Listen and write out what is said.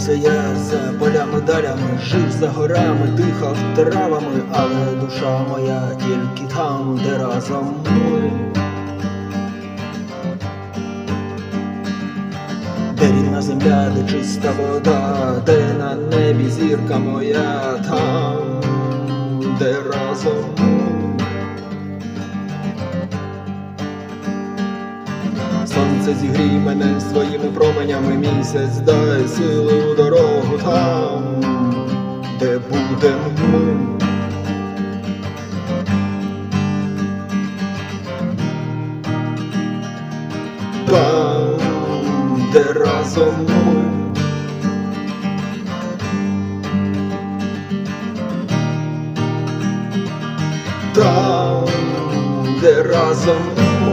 Ганявся я за полями далями, жив за горами, дихав травами, але душа моя тільки там, де разом ми. Де рідна земля, де чиста вода, де на небі зірка моя, там, де разом ми. Сонце зігрій мене своїми променями місяць, дай сили у дорогу там, де будем ми. Там, де разом ми. Там, де разом ми.